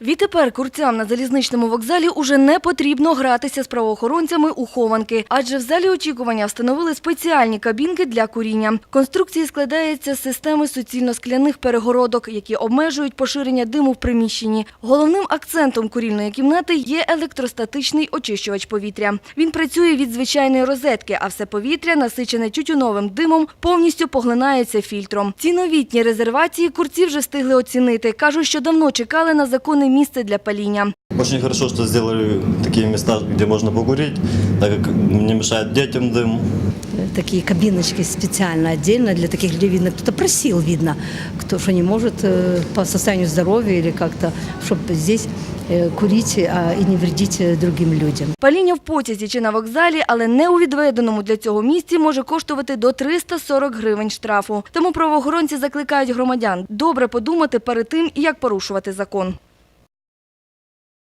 Відтепер курцям на залізничному вокзалі уже не потрібно гратися з правоохоронцями у хованки, адже в залі очікування встановили спеціальні кабінки для куріння. Конструкції складаються з системи суцільно-скляних перегородок, які обмежують поширення диму в приміщенні. Головним акцентом курільної кімнати є електростатичний очищувач повітря. Він працює від звичайної розетки, а все повітря, насичене тютюновим димом, повністю поглинається фільтром. Ці новітні резервації курці вже встигли оцінити. Кажуть, що давно чекали на законне місце для паління. Очень хорошо, что сделали такие места, где можно покурить, так как не мешает детям дым. такие кабиночки специально отдельно для таких людей видно кто-то просил видно кто что не может э, по состоянию здоровья или как-то чтобы здесь э, курить а, и не вредить э, другим людям Паління в потязі чи на вокзалі, але не у відведеному для цього місці може коштувати до 340 гривень штрафу. Тому правоохоронці закликають громадян добре подумати перед тим, як порушувати закон.